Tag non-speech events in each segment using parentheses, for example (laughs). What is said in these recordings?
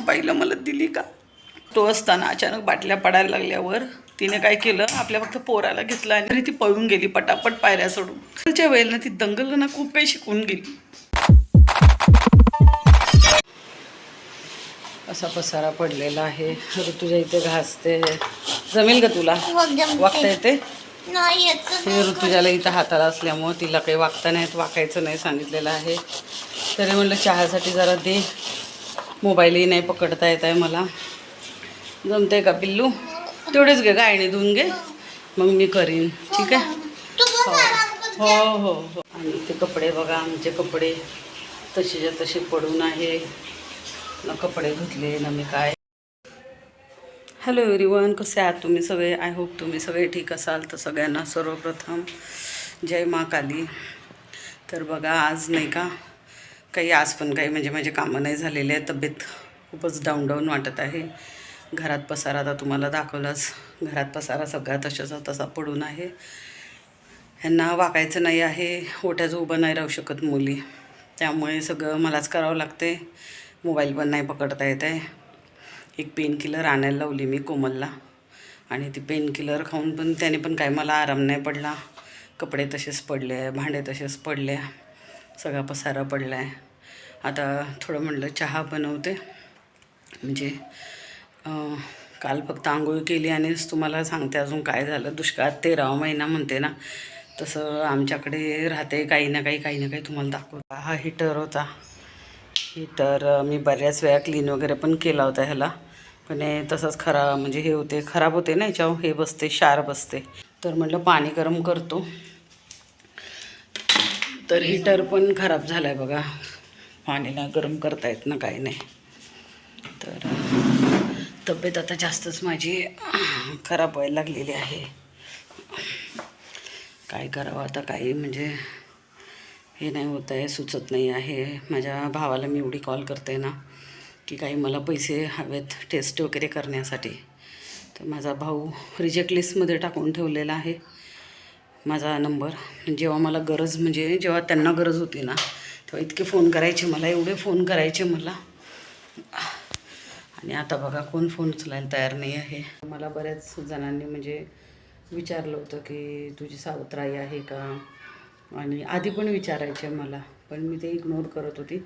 बाईला मला दिली का? तो असताना अचानक बाटल्या पडायला लागल्यावर तिने काय केलं? आपल्या फक्त पोराला घेतलं आणि ती पळून गेली पटापट पायऱ्या सोडून. त्याच्या वेळेला ती दंगल ना खूप काही शिकून गेली. असा पसारा पडलेला आहे. ऋतुजा इथे घासते. जमेल का तुला? वागता येते? नाही येत हे ऋतुजाला इथं हाताला असल्यामुळं तिला काही वागता नाही येत, वाकायचं नाही सांगितलेलं आहे. तरी म्हणलं चहासाठी जरा दे. मोबाईलही नाही पकडता येत आहे मला. जमते का पिल्लू? तेवढेच घे गायने धुवून घे. मग मी करीन. ठीक आहे? हो हो हो. हो आणि ते कपडे बघा आमचे कपडे. तसेच्या तसे पडून आहे. ना कपडे धुतले ना मी काय. हॅलो एव्हरीवन कसे आहात तुम्ही सगळे? आय होप तुम्ही सगळे ठीक असाल. तर सगळ्यांना सर्वप्रथम जय मा काली. तर बघा आज नाही का काही आज पण काही म्हणजे माझे कामं नाही झालेले आहे. तब्येत खूपच डाऊन डाऊन वाटत आहे. घरात पसारा आता तुम्हाला दाखवलाच. घरात पसारा सगळा तशाचा तसा पडून आहे. ह्यांना वाकायचं नाही आहे. ओट्याचं उभं नाही राहू शकत मुली. त्यामुळे सगळं मलाच करावं लागते मोबाईल पण नाही पकडता येत आहे. एक पेन किलर आणायला लावली मी कोमलला. आणि ती पेन किलर खाऊन पण त्याने पण काय मला आराम नाही पडला. कपडे तसेच पडले भांडे तसेच पडले. सगळा पसारा पडला आहे आता थोडं म्हटलं चहा बनवते. म्हणजे काल फक्त आंघोळ केली आणिच तुम्हाला सांगते अजून काय झालं. दुष्काळात तेरावा महिना म्हणते ना तसं आमच्याकडे राहते काही ना काही काही ना काही तुम्हाला दाखवता. हा हिटर होता. हिटर मी बऱ्याच वेळा क्लीन वगैरे पण केला होता ह्याला. पण हे तसंच खरा म्हणजे हे होते खराब होते ना याच्यावर हे बसते शार बसते. तर म्हटलं पाणी गरम करतो. तर हिटर पण खराब झाला आहे बघा. पाणीला गरम करता येत ना काही नाही. तर तब्येत आता जास्तच माझी खराब व्हायला लागलेली आहे. काय करावं आता काही म्हणजे हे नाही होत आहे सुचत नाही आहे. माझ्या भावाला मी एवढी कॉल करते ना की काही मला पैसे हवेत टेस्ट वगैरे करण्यासाठी. तर माझा भाऊ रिजेक्ट लिस्टमध्ये टाकून ठेवलेला आहे. माझा नंबर जेव्हा मला गरज म्हणजे जेव्हा त्यांना गरज होती ना तो इतके फोन करायचे मला एवढे फोन करायचे मला. आणि आता बघा कोण फोन उचलायला तयार नाही आहे. मला बऱ्याच जणांनी म्हणजे विचारलं होतं की तुझी सावत्राई आहे का? आणि आधी पण विचारायचे मला पण मी ते इग्नोर करत होती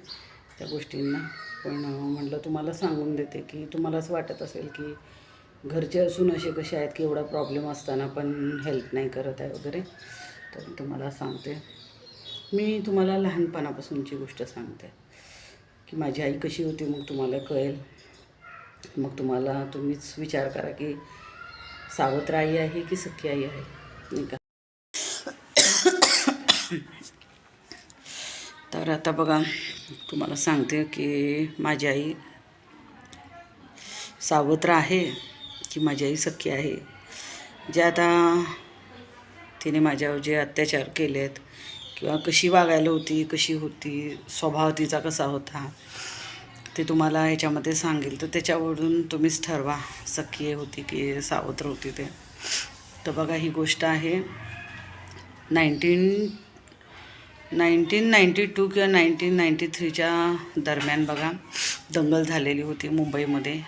त्या गोष्टींना. पण म्हटलं म्हणलं तुम्हाला सांगून देते की तुम्हाला असं वाटत असेल की घरचे असून असे कसे आहेत की एवढा प्रॉब्लेम असताना पण हेल्प नाही करत आहे वगैरे. तर मी तुम्हाला सांगते. मी तुम्हाला लहानपणापासूनची गोष्ट सांगते. की माझी आई कशी होती मग तुम्हाला कळेल. मग तुम्हाला तुम्हीच विचार करा की सावत्र आई आहे की सख्खी आई आहे? नाही का? तर आता बघा तुम्हाला सांगते की माझी आई सावत्र आहे की माझी आई सख्खी आहे. जे आता तिने माझ्यावर जे अत्याचार केलेत किंवा कशी वागायला होती कशी होती स्वभाव तिचा कसा होता ते तुम्हाला ह्याच्यामध्ये सांगेल. तर त्याच्यावरून तुम्हीच ठरवा सखी होती की सावत्र होती ते. तर बघा ही गोष्ट आहे नाईन्टीन नाईन्टीन नाईंटी टू किंवा नाईन्टीन नाईंटी थ्रीच्या दरम्यान बघा दंगल झालेली होती मुंबईमध्ये.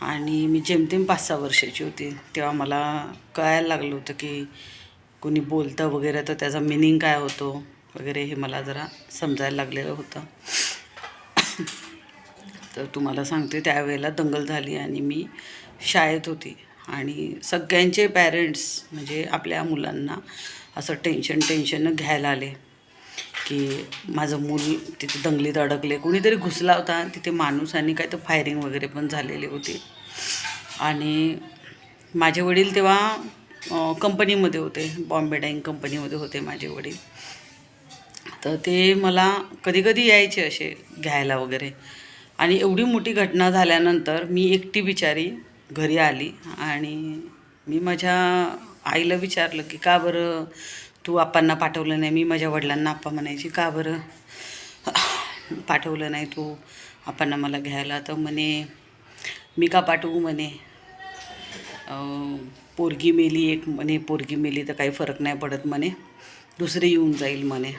आणि मी जेमतेम पाच सहा वर्षाची होती तेव्हा मला कळायला लागलं होतं की कोणी बोलतं वगैरे तर त्याचा मिनिंग काय होतो वगैरे हे मला जरा समजायला लागलेलं होतं. तर तुम्हाला सांगते त्यावेळेला दंगल झाली आणि मी शाळेत होती. आणि सगळ्यांचे पॅरेंट्स म्हणजे आपल्या मुलांना असं टेन्शन टेन्शन घ्यायला आले. की माझं मूल तिथे दंगलीत अडकले. कोणीतरी घुसला होता तिथे माणूस आणि काय तर फायरिंग वगैरे पण झालेली होती. आणि माझे वडील तेव्हा कंपनीमध्ये होते. बॉम्बे डाईंग कंपनीमध्ये होते माझे वडील. तर ते मला कधी कधी यायचे असे घ्यायला वगैरे. आणि एवढी मोठी घटना झाल्यानंतर मी एकटी बिचारी घरी आली आणि मी माझ्या आईला विचारलं की का बरं तू आप्पांना पाठवलं नाही? मी माझ्या वडिलांना आप्पा म्हणायची का बरं (sighs) पाठवलं नाही तू आप्पांना मला घ्यायला? तर म्हणे मी का पाठवू? म्हणे पोरगी मेली एक म्हणे पोरगी मेली तर काही फरक नाही पडत म्हणे. दुसरी येऊन जाईल म्हणे.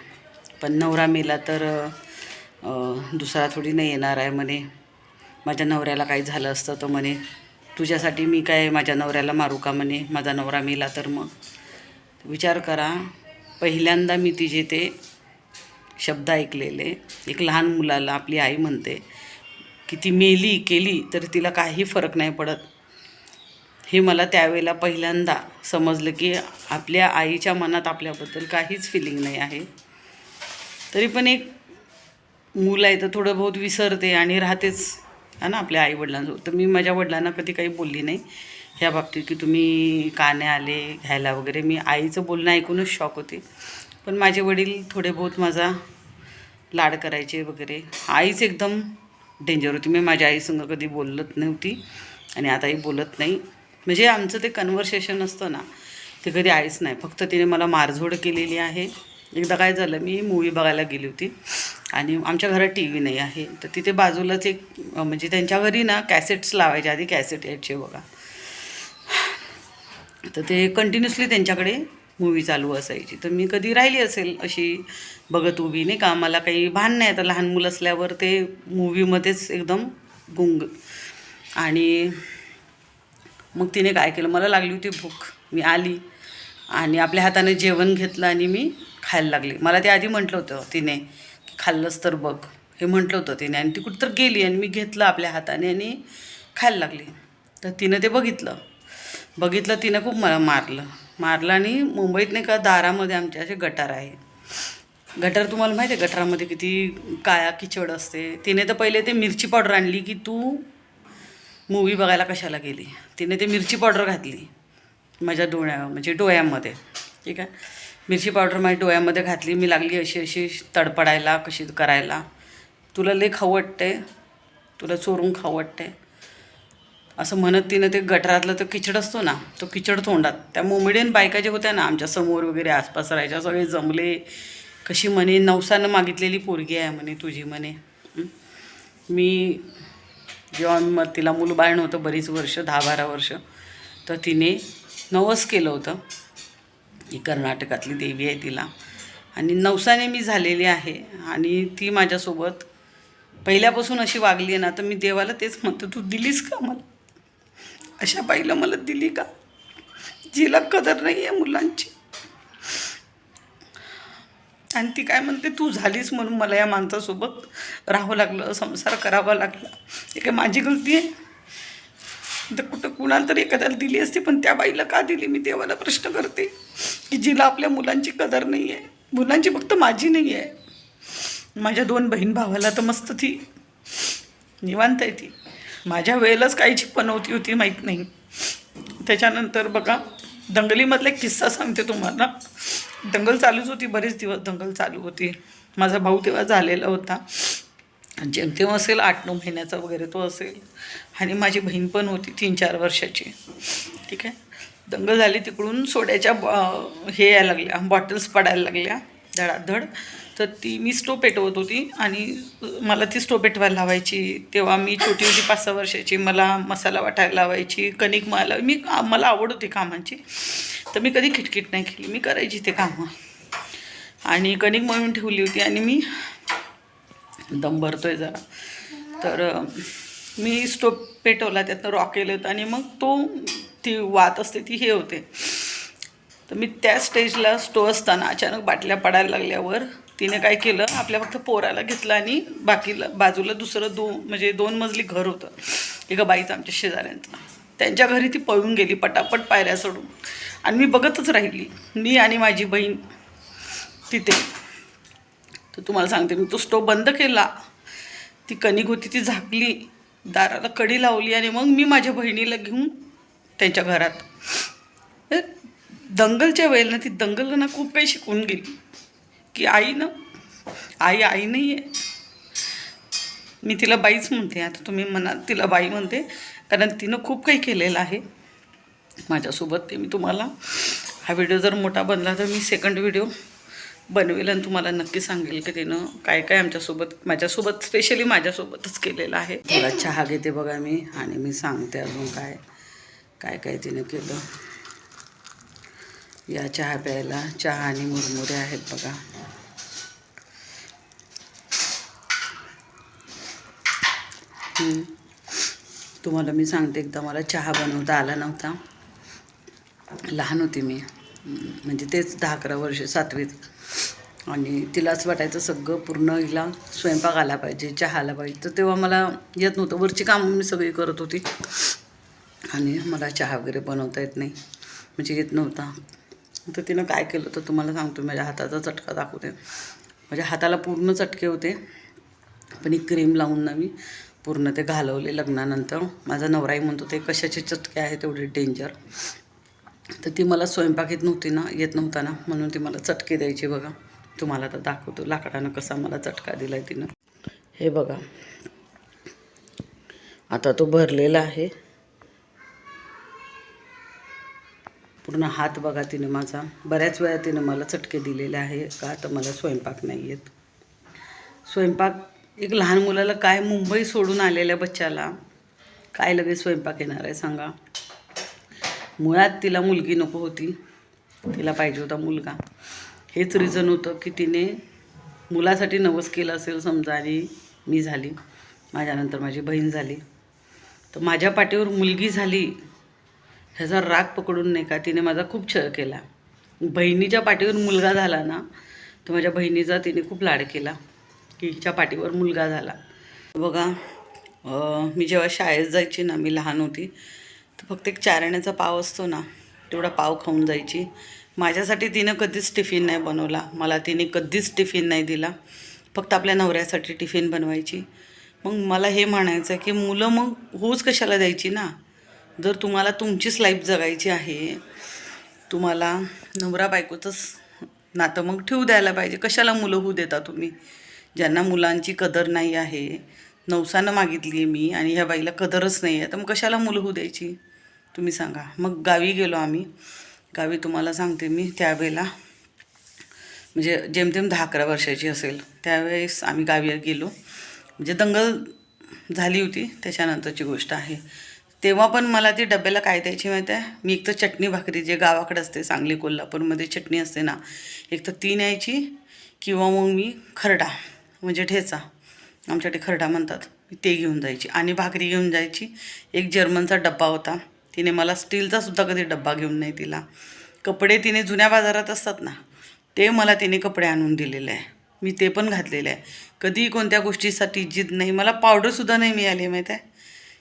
पण नवरा मेला तर दुसरा थोडी नाही येणार आहे म्हणे. माझ्या नवऱ्याला काही झालं असतं तर म्हणे तुझ्यासाठी मी काय माझ्या नवऱ्याला मारू का म्हणे? माझा नवरा मेला तर मग. विचार करा. पहिल्यांदा मी तिचे ते शब्द ऐकलेले. एक लहान मुलाला आपली आई म्हणते की ती मेली केली तर तिला काही फरक नाही पडत. हे मला त्यावेळेला पहिल्यांदा समजलं की आपल्या आईच्या मनात आपल्याबद्दल काहीच फिलिंग नाही आहे. तरी पण एक मूल आहे तर थोडं बहुत विसरते आणि राहतेच है ना आपल्या आईवडिलांसोबत तर मी माझ्या वडिलांना कधी काही बोलली नाही. ह्या बाबतीत की तुम्ही का नाही आले घ्यायला वगैरे. मी आईचं बोलणं ऐकूनच शॉक होते. पण माझे वडील थोडे बहुत माझा लाड करायचे वगैरे. आईच एकदम डेंजर होती. मी माझ्या आईसंग कधी बोलत नव्हती आणि आताही बोलत नाही. म्हणजे आमचं ते कन्व्हर्सेशन असतं ना ते कधी आहेच नाही. फक्त तिने मला मारझोड केलेली आहे. एकदा काय झालं मी मूवी बघायला गेली होती आणि आमच्या घरात टी व्ही नाही आहे. तर तिथे बाजूलाच एक म्हणजे त्यांच्या घरी ना कॅसेट्स लावायचे आधी कॅसेट यायचे बघा. तर ते कंटिन्युअसली त्यांच्याकडे मूवी चालू असायची. तर मी कधी राहिली असेल अशी बघत उभी नाही का? मला काही भान नाही. आता लहान मुलं असल्यावर ते मूवीमध्येच एकदम गुंग. आणि मग तिने काय केलं? मला लागली होती भूक. मी आली आणि आपल्या हाताने जेवण घेतलं आणि मी खायला लागली. मला ते आधी म्हटलं होतं तिने की खाल्लंच तर बघ. हे म्हटलं होतं तिने आणि ती कुठं तर गेली आणि मी घेतलं आपल्या हाताने आणि खायला लागली. तर तिनं ते बघितलं. बघितलं तिनं खूप मला मारलं. मारलं आणि मुंबईत नाही का दारामध्ये आमच्या असे गटार आहे. गटार तुम्हाला माहिती आहे गटारामध्ये किती काळा किचड असते. तिने तर पहिले ते मिरची पावडर आणली की तू मूवी बघायला कशाला गेली? तिने ते मिरची पावडर घातली. माझ्या डोळ्या म्हणजे डोळ्यामध्ये. ठीक आहे? मिरची पावडर माझ्या डोळ्यामध्ये घातली. मी लागली अशी अशी तडपडायला कशी करायला. तुला लय खाऊ वाटते तुला चोरून खाऊ वाटते असं म्हणत तिनं ते गटारातलं तो किचड असतो ना तो किचड तोंडात. त्या मोमेडियन बायका जे होत्या ना आमच्यासमोर वगैरे आसपास राहायच्या सगळे जमले. कशी म्हणे नवसानं मागितलेली पोरगी आहे म्हणे तुझी म्हणे. मी जेव्हा मग तिला मुलबाळ नव्हतं बरीच वर्ष दहा बारा वर्ष तर तिने नवस केलं होतं. ही कर्नाटकातली देवी आहे तिला. आणि नवसाने मी झालेली आहे. आणि ती माझ्यासोबत पहिल्यापासून अशी वागली आहे ना तर मी देवाला तेच म्हणतो तू दिलीस का मला? अशा बाईला मला दिली का? जिला कदर नाही आहे मुलांची. आणि ती काय म्हणते तू झालीस म्हणून मला या माणसासोबत राहावं लागलं संसार करावा लागला. हे काय माझी गलती आहे? तर कुठं कुणाला तरी एखाद्याला दिली असती पण त्या बाईला का दिली? मी देवाला प्रश्न करते की जिला आपल्या मुलांची कदर नाही आहे मुलांची फक्त माझी नाही आहे माझ्या दोन बहीण भावाला तर मस्त ती निवांत आहे ती. माझ्या वेळेलाच काहीची पनवती होती माहीत नाही. त्याच्यानंतर बघा दंगलीमधला एक किस्सा सांगते तुम्हाला. दंगल चालूच होती बरेच दिवस दंगल चालू होती. माझा भाऊ तेव्हा झालेला होता. जेमतेम असेल आठ नऊ महिन्याचा वगैरे तो असेल. आणि माझी बहीण पण होती तीन चार वर्षाची. ठीक आहे? दंगल झाली तिकडून सोड्याच्या ब- हे यायला लागल्या बॉटल्स पडायला लागल्या धडाधड. तर ती मी स्टोव पेटवत होती आणि मला ती स्टोव पेटवायला लावायची. तेव्हा मी छोटी होती पाच सहा वर्षाची. मला मसाला वाटायला लावायची कणिक मला मी मला आवड होती कामांची. तर मी कधी खिटखिट नाही केली. मी करायची ते कामं. आणि कणिक म्हणून ठेवली होती आणि मी दम भरतो आहे जरा. तर मी स्टोव पेटवला त्यातनं रॉक केलं होतं आणि मग तो ती वात असते ती हे होते. तर मी त्या स्टेजला स्टो असताना अचानक बाटल्या पडायला लागल्यावर तिने काय केलं आपल्या फक्त पोराला घेतलं आणि बाकीला बाजूला दुसरं दो म्हणजे दोन मजली घर होतं एका बाईचं आमच्या शेजाऱ्यांचं. त्यांच्या घरी ती पळून गेली पटापट पायऱ्या सोडून आणि मी बघतच राहिली मी आणि माझी बहीण तिथे. तर तुम्हाला सांगते मी तो स्टोव बंद केला ती कणिक होती ती झाकली दाराला कडी लावली आणि मग मी माझ्या बहिणीला घेऊन त्यांच्या घरात. हे दंगलच्या वेळेला ती दंगल ना खूप काही शिकून गेली. की आई ना? आई आई नाही आहे मी तिला बाईच म्हणते आता तुम्ही म्हणा तिला बाई म्हणते कारण तिनं खूप काही केलेलं आहे माझ्यासोबत ते मी तुम्हाला हा व्हिडिओ जर मोठा बनला तर मी सेकंड व्हिडिओ बनवेल आणि तुम्हाला नक्की सांगेल की तिनं काय काय आमच्यासोबत माझ्यासोबत स्पेशली माझ्यासोबतच केलेलं आहे. मला चहा घेते बघा मी आणि मी सांगते अजून काय काय काय तिनं केलं. या चहा प्यायला चहा आणि मुरमुरे आहेत बघा. तुम्हाला मी सांगते एकदा मला चहा बनवता आला नव्हता. लहान होती मी. म्हणजे तेच दहा अकरा वर्ष सातवीत. आणि तिलाच वाटायचं सगळं पूर्ण हिला स्वयंपाक आला पाहिजे चहा आला पाहिजे. तर तेव्हा मला येत नव्हतं. वरची कामं मी सगळी करत होती. आणि मला चहा वगैरे बनवता येत नाही. म्हणजे येत नव्हता. तर तिनं काय केलं तर तुम्हाला सांगतो माझ्या हाताचा चटका दाखवते. माझ्या हाताला पूर्ण चटके होते. पण ही क्रीम लावून ना मी पूर्ण ते घालवले लग्नानंतर. माझा नवराई म्हणतो ते कशाचे चटके आहेत तेवढे डेंजर तर ती मला स्वयंपाक येत नव्हती ना येत नव्हता ना म्हणून ती मला चटके द्यायची बघा. तुम्हाला तर दाखवतो लाकडानं कसा मला चटका दिला आहे तिनं. हे बघा. आता तो भरलेला आहे. पूर्ण हात बघा तिने माझा. बऱ्याच वेळा तिनं मला चटके दिलेले आहे का? तर मला स्वयंपाक नाही येत. स्वयंपाक एक लहान मुलाला काय मुंबई सोडून आलेल्या बच्चाला काय लगेच स्वयंपाक येणार आहे सांगा. मुळात तिला मुलगी नको होती. तिला पाहिजे होता मुलगा. हेच रिझन होतं की तिने मुलासाठी नवस केलं असेल समजा आणि मी झाली. माझ्यानंतर माझी बहीण झाली. तर माझ्या पाठीवर मुलगी झाली ह्याचा राग पकडून नाही का तिने माझा खूप छळ केला. बहिणीच्या पाठीवर मुलगा झाला ना तर माझ्या बहिणीचा तिने खूप लाड केला. की हिच्या पाठीवर मुलगा झाला. बघा मी जेव्हा शाळेत जायची ना मी लहान होती तर फक्त एक चारण्याचा पाव असतो ना तेवढा पाव खाऊन जायची. माझ्यासाठी तिनं कधीच टिफिन नाही बनवला. मला तिने कधीच टिफिन नाही दिला. फक्त आपल्या नवऱ्यासाठी टिफिन बनवायची. मग मला हे म्हणायचं आहे की मुलं मग होच कशाला द्यायची ना? जर तुम्हाला तुमचीच लाईफ जगायची आहे तुम्हाला नवरा बायकोचंच नातं मग ठेवू द्यायला पाहिजे. कशाला मुलं होऊ देता तुम्ही? ज्यांना मुलांची कदर नाही आहे नवसानं मागितली आहे मी आणि ह्या बाईला कदरच नाही आहे तर मग कशाला मुलं होऊ द्यायची? तुम्ही सांगा. मग गावी गेलो आम्ही. गावी तुम्हाला सांगते मी त्यावेळेला म्हणजे जेमतेम दहा अकरा वर्षाची असेल त्यावेळेस आम्ही गावी गेलो. म्हणजे दंगल झाली होती त्याच्यानंतरची गोष्ट आहे. तेव्हा पण मला ती डब्याला काय द्यायची माहिती आहे? मी एक तर चटणी भाकरी जे गावाकडे असते सांगली कोल्हापूरमध्ये चटणी असते ना एक तर ती न्यायची किंवा मग मी खरडा. म्हणजे ठेचा. आमच्याकडे खरडा म्हणतात. मी ते घेऊन जायची. आणि भाकरी घेऊन जायची. एक जर्मनचा डब्बा होता. तिने मला स्टीलचा सुद्धा कधी डब्बा घेऊन नाही दिला. कपडे तिने जुन्या बाजारात असतात ना ते मला तिने कपडे आणून दिलेले आहे. मी ते पण घातलेले आहे. कधी कोणत्या गोष्टीसाठी जिद नाही. मला पावडरसुद्धा नाही मिळाली माहीत आहे?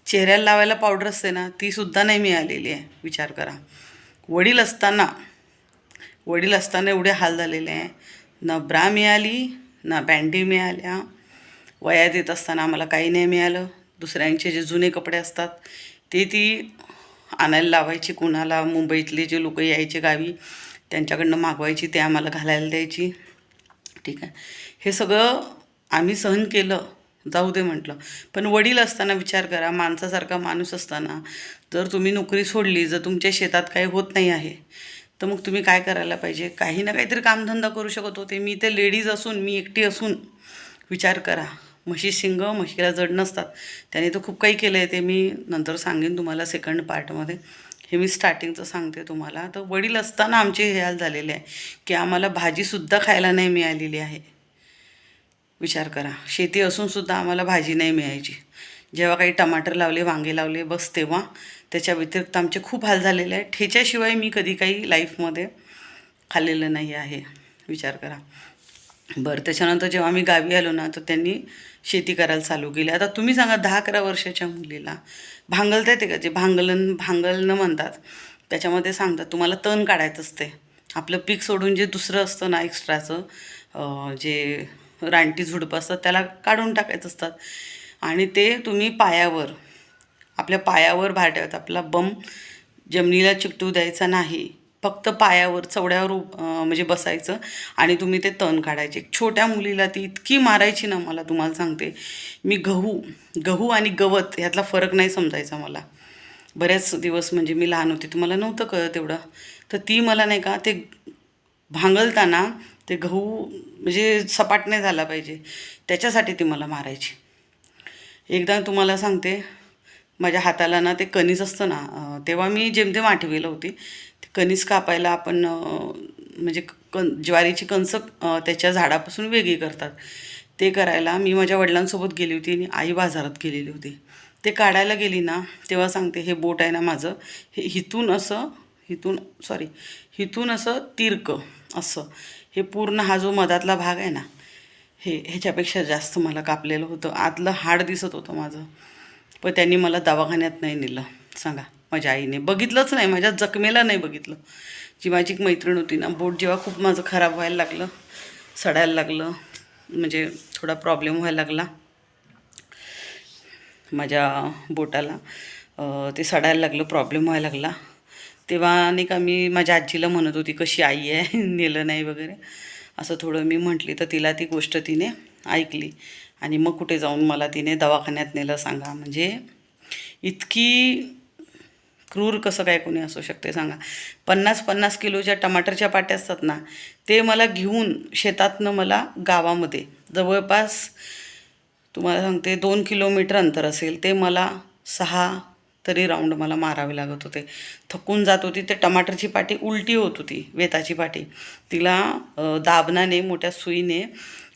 चेहऱ्याला लावायला पावडर असते ना तीसुद्धा नाही मिळालेली आहे. विचार करा. वडील असताना वडील असताना एवढे हाल झालेले आहे. न ब्रा मिळाली ना बँडी मिळाल्या. वयात येत असताना आम्हाला काही नाही मिळालं. दुसऱ्यांचे जे जुने कपडे असतात ते ती आणायला लावायची कुणाला मुंबईतले जे लोक यायचे गावी त्यांच्याकडनं मागवायची ते आम्हाला घालायला द्यायची. ठीक आहे. हे सगळं आम्ही सहन केलं. जाऊ दे म्हटलं. पण वडील असताना विचार करा माणसासारखा माणूस असताना जर तुम्ही नोकरी सोडली जर तुमच्या शेतात काही होत नाही आहे तर मग तुम्ही काय करायला पाहिजे? काही ना काहीतरी कामधंदा करू शकत होते. मी ते लेडीज असून मी एकटी असून विचार करा. म्हशी शिंग म्हशीला जड नसतात. त्याने तर खूप काही केलं आहे ते मी नंतर सांगेन तुम्हाला सेकंड पार्टमध्ये हे मी स्टार्टिंगचं सांगते तुम्हाला. तर वडील असताना आमचे हे हाल झालेले आहे की आम्हाला भाजीसुद्धा खायला नाही मिळालेली आहे. विचार करा. शेती असूनसुद्धा आम्हाला भाजी नाही मिळायची. जेव्हा काही टमाटर लावले वांगे लावले बस तेव्हा. त्याच्या व्यतिरिक्त आमचे खूप हाल झालेले आहे ठेच्याशिवाय मी कधी काही लाईफमध्ये खाल्लेलं नाही आहे. विचार करा. बरं त्याच्यानंतर जेव्हा आम्ही गावी आलो ना तर त्यांनी शेती करायला चालू केली. आता तुम्ही सांगा दहा अकरा वर्षाच्या मुलीला. भांगलता येते का? जे भांगलन भांगलनं म्हणतात. त्याच्यामध्ये सांगतात तुम्हाला तण काढायचं असते. आपलं पीक सोडून जे दुसरं असतं ना एक्स्ट्राचं जे रानटी झुडपं असतात त्याला काढून टाकायचं असतात. आणि ते तुम्ही पायावर आपल्या पायावर भाट्यात आपला बम जमिनीला चिकटू द्यायचा नाही. फक्त पायावर चवड्यावर म्हणजे बसायचं आणि तुम्ही ते तण काढायचे. छोट्या मुलीला ती इतकी मारायची ना मला तुम्हाला सांगते. मी गहू गहू आणि गवत ह्यातला फरक नाही समजायचा मला. बऱ्याच दिवस म्हणजे मी लहान होते तुम्हाला नव्हतं कळत तेवढं तर ती मला नाही का ते भांगलताना ते गहू म्हणजे सपाट नाही झाला पाहिजे. त्याच्यासाठी ती मला मारायची. एकदा तुम्हाला सांगते माझ्या हाताला ना ते कणीस असतं ना तेव्हा मी जेमतेम आठवीला होती. ते कणीस कापायला आपण म्हणजे कण ज्वारीची कणसं त्याच्या झाडापासून वेगळी करतात. ते करायला मी माझ्या वडिलांसोबत गेली होती आणि आई बाजारात गेलेली होती. ते काढायला गेली ना तेव्हा सांगते हे बोट आहे ना माझं हे हिथून असं हिथून सॉरी हिथून असं तिरकं असं. हे पूर्ण हा जो मधातला भाग आहे ना हे ह्याच्यापेक्षा जास्त मला कापलेलं होतं. आतलं हाड दिसत होतं माझं. पण त्यांनी मला दवाखान्यात नाही नेलं. सांगा माझ्या आईने. बघितलंच नाही माझ्या जखमेला नाही बघितलं. जी माझी एक मैत्रीण होती ना बोट जेव्हा खूप माझं खराब व्हायला लागलं सडायला लागलं म्हणजे थोडा प्रॉब्लेम व्हायला लागला माझ्या बोटाला ते सडायला लागलं प्रॉब्लेम व्हायला लागला. तेव्हा नाही का मी माझ्या आजीला म्हणत होती कशी आई आहे? (laughs) नेलं नाही वगैरे. असं थोडं मी म्हटली तर तिला ती गोष्ट तिने ऐकली. आणि मग कुठे जाऊन मला तिने दवाखान्यात नेलं सांगा. म्हणजे इतकी क्रूर कसं काय कोणी असू शकते सांगा. पन्नास पन्नास किलोच्या टमाटरच्या पाट्या असतात ना ते मला घेऊन शेतातनं मला गावामध्ये जवळपास तुम्हाला सांगते दोन किलोमीटर अंतर असेल ते मला सहा तरी राऊंड मला मारावे लागत होते. थकून जात होती ते टमाटरची पाटी उलटी होत होती वेताची पाटी. तिला दाबनाने मोठ्या सुईने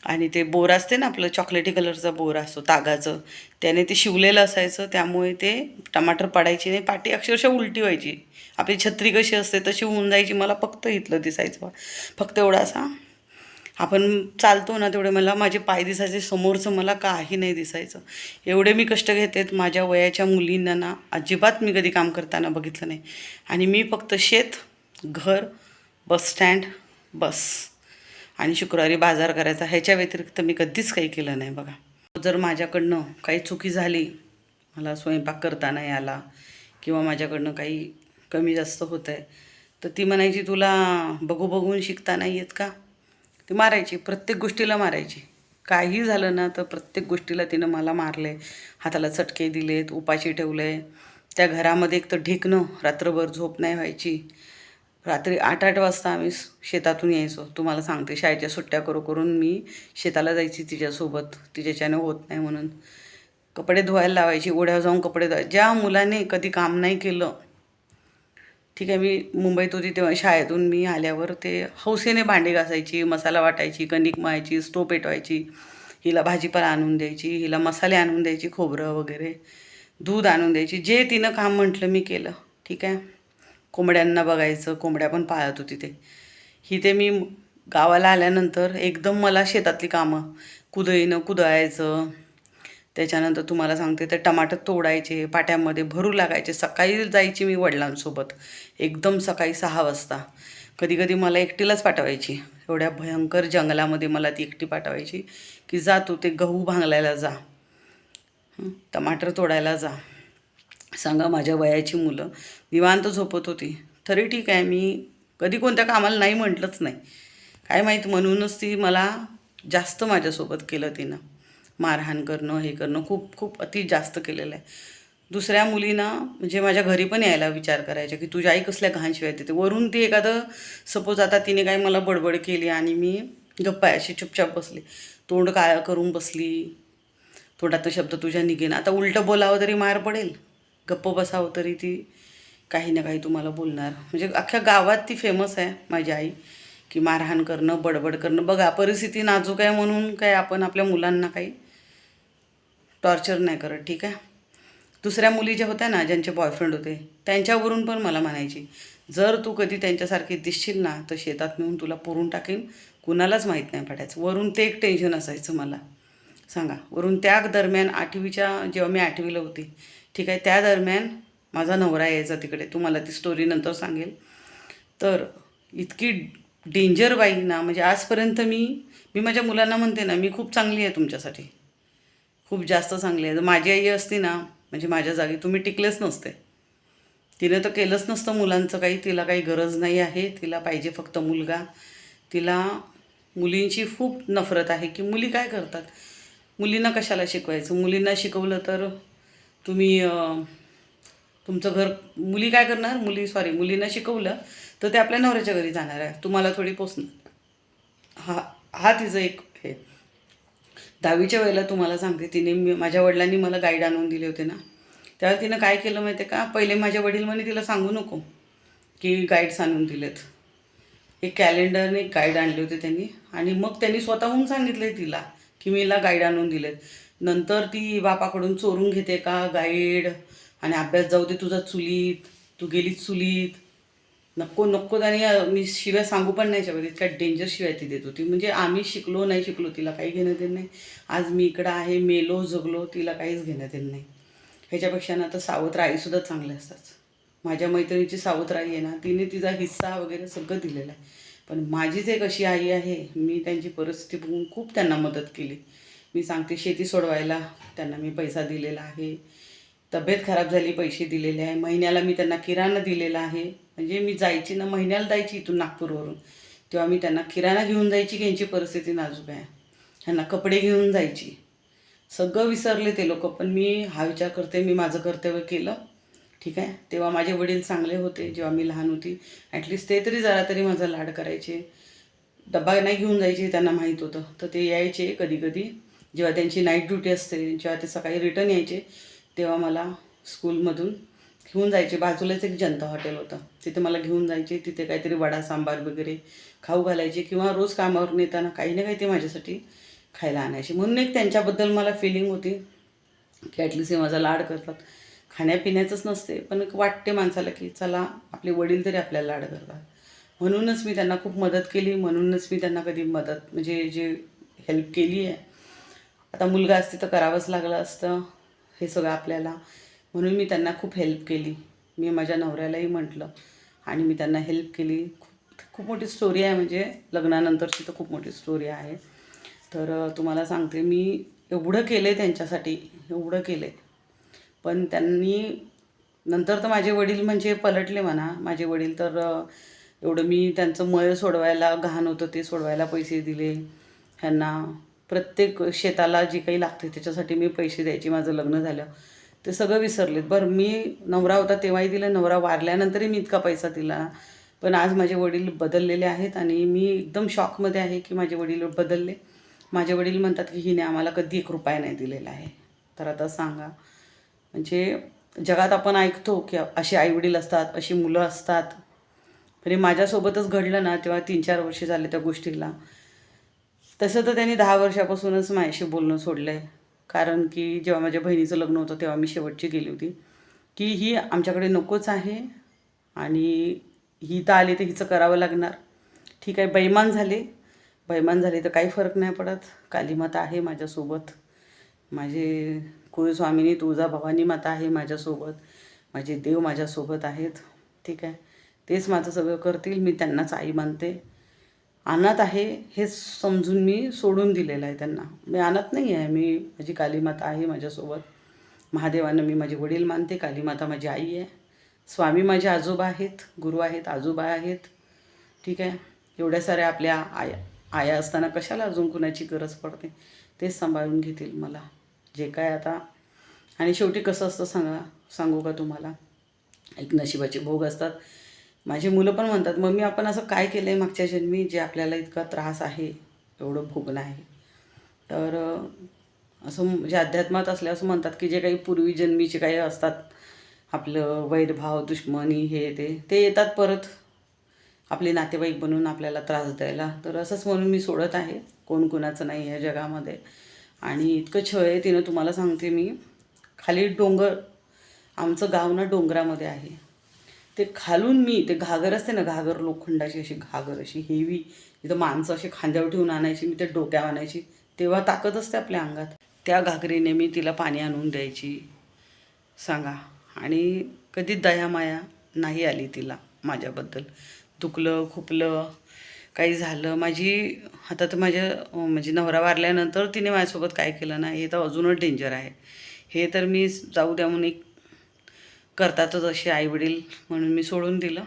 आणि ते बोर असते ना आपलं चॉकलेटी कलरचा बोर असतो तागाचं त्याने ते शिवलेलं असायचं. त्यामुळे ते टमाटर पडायची नाही पाटी अक्षरशः उलटी व्हायची. आपली छत्री कशी असते तशी होऊन जायची मला फक्त इथलं दिसायचं. फक्त एवढा असा आपण चालतो ना तेवढे मला माझे पाय दिसायचे समोरचं मला काही नाही दिसायचं. एवढे मी कष्ट घेते माझ्या वयाच्या मुलींना ना अजिबात मी कधी काम करताना बघितलं नाही. आणि मी फक्त शेत घर बस स्टँड बस. आणि शुक्रवारी बाजार करायचा ह्याच्या व्यतिरिक्त मी कधीच काही केलं नाही बघा. जर माझ्याकडनं काही चुकी झाली मला स्वयंपाक करता नाही आला किंवा माझ्याकडनं काही कमी जास्त होतं आहे तर ती म्हणायची तुला बघू बघून शिकता नाही येत का? ती मारायची प्रत्येक गोष्टीला मारायची. काही झालं ना तर प्रत्येक गोष्टीला तिनं मला मारले हाताला चटके दिलेत उपाशी ठेवले त्या घरामध्ये एक तर ढेकणं रात्रभर झोप नाही व्हायची. रात्री आठ आठ वाजता आम्ही शेतातून यायचो. तुम्हाला सांगते शाळेच्या सुट्ट्या करू करून मी शेताला जायची तिच्यासोबत. तिच्याच्यानं होत नाही म्हणून. कपडे धुवायला लावायची ओढ्यावर जाऊन कपडे धुवा ज्या मुलाने कधी काम नाही केलं ठीक आहे मी मुंबईत होती तेव्हा शाळेतून मी आल्यावर ते हौसेने भांडे घासायची मसाला वाटायची कणिक मळायची स्टो पेटवायची हिला भाजीपाला आणून द्यायची हिला मसाले आणून द्यायची खोबरं वगैरे दूध आणून द्यायची जे तिनं काम म्हटलं मी केलं ठीक आहे. कोंबड्यांना बघायचं कोंबड्या पण पाळत होती ते. ही ते मी गावाला आल्यानंतर एकदम मला शेतातली कामं कुदळीनं कुदळायचं त्याच्यानंतर तुम्हाला सांगते ते टमाटर तोडायचे पाट्यामध्ये भरू लागायचे. सकाळी जायची मी वडिलांसोबत. एकदम सकाळी सहा वाजता. कधी कधी मला एकटीलाच पाठवायची. एवढ्या भयंकर जंगलामध्ये मला ती एकटी पाठवायची की जा तू ते गहू भांगलायला जा. टमाटर तोडायला जा. सांगा माझ्या वयाची मुलं. निवांत झोपत होती. तरी ठीक आहे मी कधी कोणत्या कामाला नाही म्हटलंच नाही. काय माहीत म्हणूनच ती मला जास्त माझ्यासोबत केलं तिनं. मारहाण करणं हे करणं खूप खूप अति जास्त केलेलं आहे. दुसऱ्या मुलींना म्हणजे माझ्या घरी पण यायला विचार करायच्या की तुझ्या आई कसल्या घाण शिवाय देते वरून ती एखादं सपोज आता तिने काही मला बडबड केली आणि मी गप्पा अशी चुपचाप बसली. तोंड काय करून बसली. तोंडात शब्द तुझ्या निघेन. आता उलटं बोलावं तरी मार पडेल. गप्प बसावं तरी ती काही ना काही तुम्हाला बोलणार. म्हणजे अख्ख्या गावात ती फेमस आहे माझी आई की मारहाण करणं बडबड करणं. बघा परिस्थिती नाजूक आहे म्हणून काय आपण आपल्या मुलांना काही टॉर्चर नाही करत ठीक आहे? दुसऱ्या मुली ज्या होत्या ना ज्यांचे बॉयफ्रेंड होते त्यांच्यावरून पण मला म्हणायची जर तू कधी त्यांच्यासारखी दिसशील ना तर शेतात नेऊन तुला पुरून टाकेन कुणालाच माहीत नाही पडायचं. वरून ते एक टेन्शन असायचं मला. सांगा वरून त्या दरम्यान आठवीच्या जेव्हा मी आठवीला होती ठीक आहे त्या दरम्यान माझा नवरा यायचा तिकडे तुम्हाला ती स्टोरी नंतर सांगेल. तर इतकी डेंजर बाई ना म्हणजे आजपर्यंत मी मी माझ्या मुलांना म्हणते ना मी खूप चांगली आहे तुमच्यासाठी. खूप जास्त चांगली आहे. जर माझी आई असती ना म्हणजे माझ्या जागी तुम्ही टिकलेच नसते. तिने तर केलंच नसतं मुलांचं काही तिला काही गरज नाही आहे. तिला पाहिजे फक्त मुलगा. तिला मुलींची खूप नफरत आहे की मुली काय करतात? मुलींना कशाला शिकवायचं? मुलींना शिकवलं तर तुम्ही तुमचं घर मुली काय करणार? मुली सॉरी मुलींना शिकवलं तर ते आपल्या नवऱ्याच्या घरी जाणार आहे. तुम्हाला थोडी पोचणार हा हा तिचं एक दहावीच्या वेळेला तुम्हाला सांगते तिने मी माझ्या वडिलांनी मला गाईड आणून दिले होते ना. त्यावेळेला तिनं काय केलं माहिती आहे का? पहिले माझ्या वडील म्हणे तिला सांगू नको की गाईड्स आणून दिलेत. एक कॅलेंडरने एक गाईड आणले होते त्यांनी आणि मग त्यांनी स्वतःहून सांगितले तिला की मी हिला गाईड आणून दिलेत. नंतर ती बापाकडून चोरून घेते का? गाईड आणि अभ्यास जाऊ दे तुझा चुलीत तू गेलीच चुलीत. नको नको आणि मी शिव्या सांगू पण नाही शकत. इतक्या डेंजर शिव्या ती देत होती. म्हणजे आम्ही शिकलो नाही शिकलो तिला काही घेणं देणं नाही. आज मी इकडं आहे मेलो जगलो तिला काहीच घेणं देणं नाही. ह्याच्यापेक्षा ना तर सावत्र आईसुद्धा चांगले असतात. माझ्या मैत्रिणीची सावत्र आई आहे ना तिने तिचा हिस्सा वगैरे सगळं दिलेलं आहे. पण माझीच एक अशी आई आहे. मी त्यांची परिस्थिती बघून खूप त्यांना मदत केली. मी सांगते शेती सोडवायला त्यांना मी पैसा दिलेला आहे. तब्येत खराब झाली पैसे दिलेले आहे. महिन्याला मी त्यांना किराणा दिलेला आहे. म्हणजे मी जायची ना महिन्याला जायची इथून नागपूरवरून. तेव्हा मी त्यांना किराणा घेऊन जायची की यांची परिस्थिती नाजूक आहे. ह्यांना कपडे घेऊन जायची. सगळं विसरले ते लोक पण मी हा विचार करते मी माझं कर्तव्य केलं. ठीक आहे? तेव्हा माझे वडील चांगले होते जेव्हा मी लहान होती. ॲटलिस्ट ते तरी जरा तरी माझा लाड करायचे. डबा नाही घेऊन जायचे त्यांना माहीत होतं. तर ते यायचे कधी कधी जेव्हा त्यांची नाईट ड्युटी असते जेव्हा ते सकाळी रिटर्न यायचे तेव्हा मला स्कूलमधून घेऊन जायचे. बाजूलाच एक जनता हॉटेल होतं. तिथे मला घेऊन जायचे. तिथे काहीतरी वडा सांबार वगैरे खाऊ घालायचे किंवा रोज कामावरून येताना काही ना काही ते माझ्यासाठी खायला आणायचे. म्हणून एक त्यांच्याबद्दल मला फिलिंग होती की ॲटलिस्ट हे माझा लाड करतात. खाण्यापिण्याचंच नसते पण एक वाटते माणसाला की चला आपले वडील तरी आपल्याला लाड करतात. म्हणूनच मी त्यांना खूप मदत केली. म्हणूनच मी त्यांना कधी मदत म्हणजे जे हेल्प केली आहे आता मुलगा असते तर करावंच लागलं असतं. हे सगळं आपल्याला. म्हणून मी त्यांना खूप हेल्प केली. मी माझ्या नवऱ्यालाही म्हटलं आणि मी त्यांना हेल्प केली. खूप खूप मोठी स्टोरी आहे म्हणजे लग्नानंतरची तर खूप मोठी स्टोरी आहे. तर तुम्हाला सांगते मी एवढं केलं आहे त्यांच्यासाठी एवढं केलं आहे पण त्यांनी नंतर तर माझे वडील म्हणजे पलटले म्हणा. माझे वडील तर एवढं मी त्यांचं मळ सोडवायला घाण होतं ते सोडवायला पैसे दिले. ह्यांना प्रत्येक शेताला जे काही लागते त्याच्यासाठी मी पैसे द्यायचे माझं लग्न झालं. ते सगळं विसरलेत. बरं मी नवरा होता तेव्हाही दिलं नवरा वारल्यानंतरही मी इतका पैसा दिला. पण आज माझे वडील बदललेले आहेत आणि मी एकदम शॉकमध्ये आहे की माझे वडील बदलले. माझे वडील म्हणतात की हिने आम्हाला कधी एक रुपया नाही दिलेला आहे. तर आता सांगा. म्हणजे जगात आपण ऐकतो की असे आईवडील असतात अशी मुलं असतात. म्हणजे माझ्यासोबतच घडलं ना तेव्हा तीन चार वर्षे झाले त्या गोष्टीला. तसं तर त्यांनी दहा वर्षापासूनच माझ्याशी बोलणं सोडलं आहे कारण की जेव्हा माझ्या बहिणीचं लग्न होतं तेव्हा मी शेवटची गेली होती. की ही आमच्याकडे नकोच आहे आणि ही तर आली तर हिचं करावं लागणार. ठीक आहे बैमान झाले. बैमान झाले तर काही फरक नाही पडत. कालीमाता आहे माझ्यासोबत. माझे कुळस्वामिनी तुळजाभवानी माता आहे माझ्यासोबत. माझे देव माझ्यासोबत आहेत. ठीक आहे. तेच माझं सगळं करतील. मी त्यांनाच आई मानते. अनाथ आहे हे समजून मी सोडून दिलेलं आहे त्यांना. मी अनाथ नाही आहे मी माझी कालीमाता आहे माझ्यासोबत. महादेवानं मी माझे वडील मानते कालीमाता माझी आई आहे. स्वामी माझे आजोबा आहेत गुरु आहेत आजोबा आहेत. ठीक आहे? एवढ्या साऱ्या आपल्या आया आया असताना कशाला अजून कुणाची गरज पडते? तेच सांभाळून घेतील मला. जे काय आता आणि शेवटी कसं असतं सांगा सांगू का तुम्हाला? एक नशिबाचे भोग असतात. माझी मुलं पण म्हणतात मम्मी आपण असं काय केलं आहे मागच्या जन्मी जे आपल्याला इतका त्रास आहे एवढं भोगणं आहे तर असं म्हणजे अध्यात्मात असल्या असं म्हणतात की जे काही पूर्वी जन्मीचे काही असतात आपलं वैरभाव दुश्मनी हे ते ते येतात परत. आपले नातेवाईक बनून आपल्याला त्रास द्यायला. तर असंच म्हणून मी सोडत आहे. कोण कोणाचं नाही आहे जगामध्ये. आणि इतकं छळ आहे तिनं तुम्हाला सांगते मी. खाली डोंगर आमचं गाव ना डोंगरामध्ये आहे. ते खालून मी ते घागर असते ना घागर लोखंडाची अशी घागर अशी हेवी तिथं माणसं अशी खांद्यावर ठेवून आणायची मी ते डोक्यावर आणायची. तेव्हा ताकद असते आपल्या अंगात. त्या घागरीने मी तिला पाणी आणून द्यायची. सांगा. आणि कधी दयामाया नाही आली तिला माझ्याबद्दल. दुखलं खुपलं काही झालं. माझी आता तर माझ्या म्हणजे नवरा वारल्यानंतर तिने माझ्यासोबत काय केलं ना हे तर अजूनच डेंजर आहे. हे तर मी जाऊ द्या म्हणून एक करतातच असे आईवडील म्हणून मी सोडून दिलं.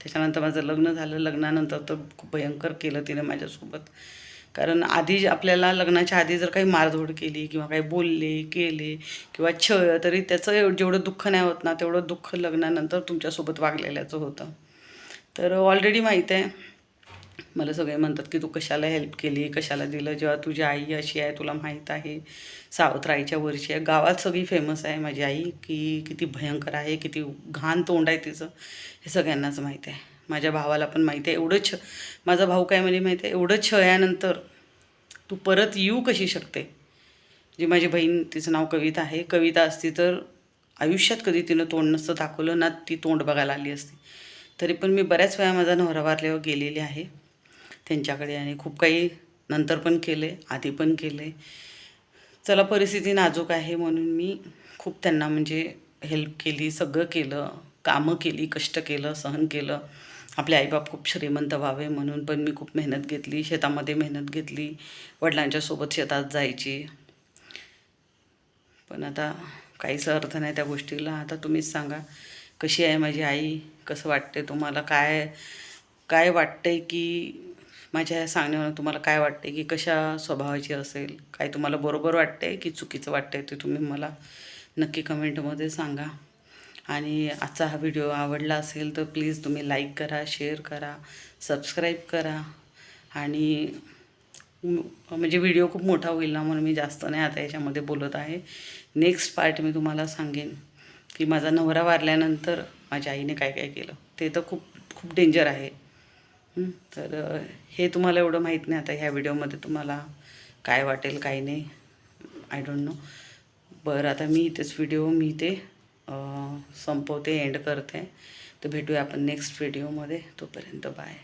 त्याच्यानंतर माझं लग्न झालं. लग्नानंतर तर खूप भयंकर केलं तिने माझ्यासोबत. कारण आधी आपल्याला लग्नाच्या आधी जर काही मारझोड केली किंवा काही बोलले केले किंवा छळ तरी त्याचं जेवढं दुःख नाही होत ना तेवढं दुःख लग्नानंतर तुमच्यासोबत वागलेल्याचं होतं. तर ऑलरेडी माहीत आहे. मला सगळे म्हणतात की तू कशाला हेल्प केली कशाला दिलं जेव्हा तुझी आई अशी आहे तुला माहीत आहे सावत्राईच्या वरची आहे. गावात सगळी फेमस आहे माझी आई की किती भयंकर आहे किती घाण तोंड आहे तिचं हे सगळ्यांनाच माहीत आहे. माझ्या भावाला पण माहिती आहे. एवढं छ माझा भाऊ काय म्हणजे माहिती आहे? एवढं छळल्यानंतर तू परत येऊ कशी शकते? जी माझी बहीण तिचं नाव कविता आहे. कविता असती तर आयुष्यात कधी तिनं तोंड नसतं दाखवलं ना ती तोंड बघायला आली असती. तरी पण मी बऱ्याच वेळा माझा नवरा वारल्यावर गेलेली आहे. त्यांच्याकडे आणि खूप काही नंतर पण केले आधी पण केले. चला परिस्थिती नाजूक आहे म्हणून मी खूप त्यांना म्हणजे हेल्प केली सगळं केलं कामं केली कष्ट केलं सहन केलं. आपले आईबाप खूप श्रीमंत व्हावे म्हणून पण मी खूप मेहनत घेतली शेतामध्ये मेहनत घेतली वडिलांच्या सोबत शेतात जायची. पण आता काहीच अर्थ नाही त्या गोष्टीला. आता तुम्हीच सांगा कशी आहे माझी आई? कसं वाटते तुम्हाला? काय काय वाटतंय की माझ्या या सांगण्यावर तुम्हाला काय वाटते की कशा स्वभावाची असेल? काय तुम्हाला बरोबर वाटते की चुकीचं वाटते ते तुम्ही मला नक्की कमेंटमध्ये सांगा. आणि आजचा हा व्हिडिओ आवडला असेल तर प्लीज तुम्ही लाईक करा शेअर करा सबस्क्राईब करा. आणि म्हणजे व्हिडिओ खूप मोठा होईल ना म्हणून मी जास्त नाही आता याच्यामध्ये बोलत आहे. नेक्स्ट पार्ट मी तुम्हाला सांगेन की माझा नवरा वारल्यानंतर माझ्या आईने काय काय केलं? ते तर खूप खूप डेंजर आहे. तर हे तुम्हाला एवढं माहीत नाही आता ह्या व्हिडिओमध्ये तुम्हाला काय वाटेल काय नाही. आय डोंट नो बरं आता मी इथेच व्हिडिओ मी ते संपवते एंड करते. तर भेटूया आपण नेक्स्ट व्हिडिओमध्ये तोपर्यंत बाय